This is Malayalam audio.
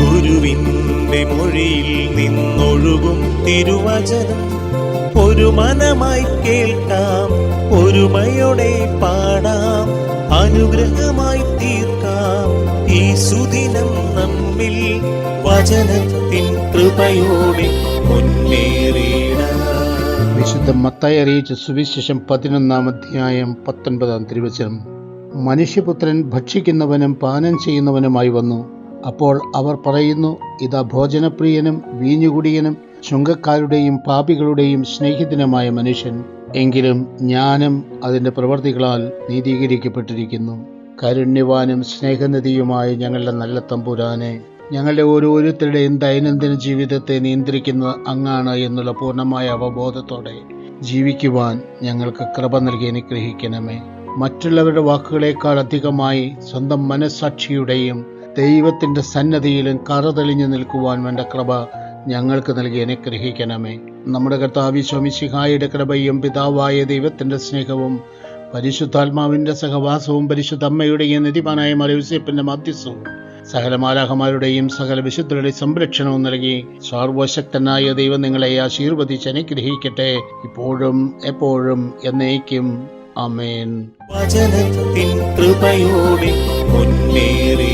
ഗുരുവിന്റെ മൊഴിയിൽ നിന്നൊഴുകും തിരുവചനം. ഒരു മനമായി കേൾക്കാം ഒരുമയോടെ പാടാം അനുഗ്രഹമായി തീർക്കാം. ഈ സുദിനം നമ്മിൽ വചനത്തിൻ കൃപയോടെ മുന്നേറിയിടാം വിശുദ്ധ മത്തായി അറിയിച്ച സുവിശേഷം പതിനൊന്നാം അധ്യായം പത്തൊൻപതാം തിരുവചനം. മനുഷ്യപുത്രൻ ഭക്ഷിക്കുന്നവനും പാനം ചെയ്യുന്നവനുമായി വന്നു. അപ്പോൾ അവർ പറയുന്നു ഇതാ ഭോജനപ്രിയനും വീഞ്ഞുകുടിയനും ചുങ്കക്കാരുടെയും പാപികളുടെയും സ്നേഹിതനുമായ മനുഷ്യൻ. എങ്കിലും ഞാനും അതിന്റെ പ്രവർത്തികളാൽ നീതീകരിക്കപ്പെട്ടിരിക്കുന്നു. കാരുണ്യവാനും സ്നേഹനിധിയുമായ ഞങ്ങളുടെ നല്ല തമ്പുരാനെ ഞങ്ങളുടെ ഓരോരുത്തരുടെയും ദൈനംദിന ജീവിതത്തെ നിയന്ത്രിക്കുന്നത് അങ്ങാണ് എന്നുള്ള പൂർണമായ അവബോധത്തോടെ ജീവിക്കുവാൻ ഞങ്ങൾക്ക് കൃപ നൽകി അനുഗ്രഹിക്കണമേ. മറ്റുള്ളവരുടെ വാക്കുകളേക്കാൾ അധികമായി സ്വന്തം മനസ്സാക്ഷിയുടെയും ദൈവത്തിന്റെ സന്നദ്ധിയിലും കറതെളിഞ്ഞു നിൽക്കുവാൻ വേണ്ട കൃപ ഞങ്ങൾക്ക് നൽകി അനുഗ്രഹിക്കണമേ. നമ്മുടെ കർത്താവി സ്വാമിശിഹായുടെ കൃപയും പിതാവായ ദൈവത്തിന്റെ സ്നേഹവും പരിശുദ്ധാത്മാവിന്റെ സഹവാസവും പരിശുദ്ധ അമ്മയുടെയും നിധിമാനായ മലയൂസേപ്പിന്റെ മധ്യസ്ഥവും സകല മാലാഹമാരുടെയും സകല വിശുദ്ധരുടെ സംരക്ഷണവും നൽകി സർവശക്തനായ ദൈവം നിങ്ങളെ ആശീർവദിച്ച് അനുഗ്രഹിക്കട്ടെ. ഇപ്പോഴും എപ്പോഴും എന്നേക്കും. അമേൻ വചനത്തിൻ കൃപയോടെ മുന്നേറി.